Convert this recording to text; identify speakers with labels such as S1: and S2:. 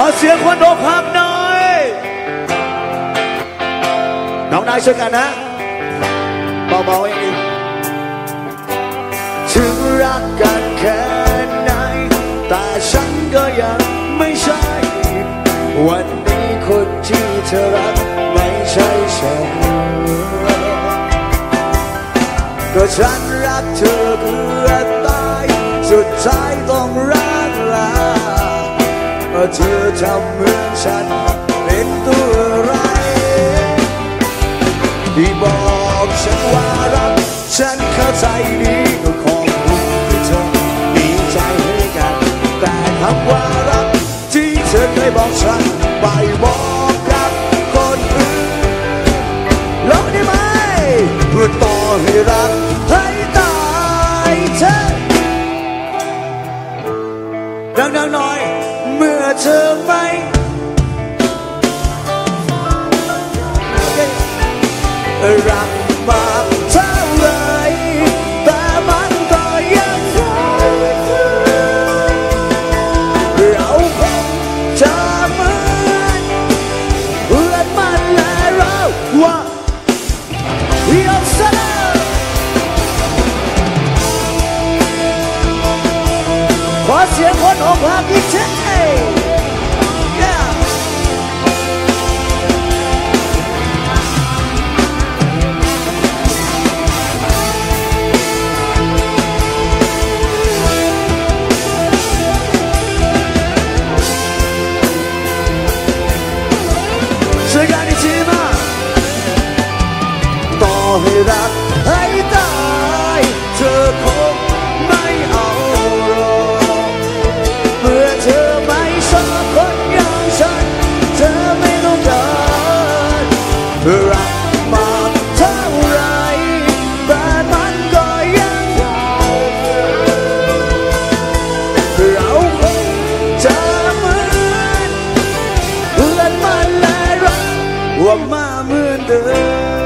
S1: ขอเสียงคนอกหักหน่อย น้องนายช่วยกันนะเบาๆเองถึงรักกันแค่ไหน แต่ฉันก็ยังไม่ใช่ วันนี้คนที่เธอรักไม่ใช่ฉัน ก็ฉันรักเธอเกือบตาย สุดท้ายต้องรักลา เธอทำเหมือนฉัน เป็นตัวไร ที่บอกฉันว่ารัก ฉันเข้าใจดีก็ขอบคุณที่เธอมีใจให้กัน แต่คำว่ารักที่เธอเคยบอกฉัน ดังๆหน่อย เมื่อเธอไม่รักมากเท่าไหรแต่มันก็ยังเราคงจะเหมือนเพื่อนมันและเราว่า Yo sir ขอ เสียงคนอกหักอีกที Yeah ช่วยกันอีกทีมาต่อให้รั กว่ามาเหมือนเดิม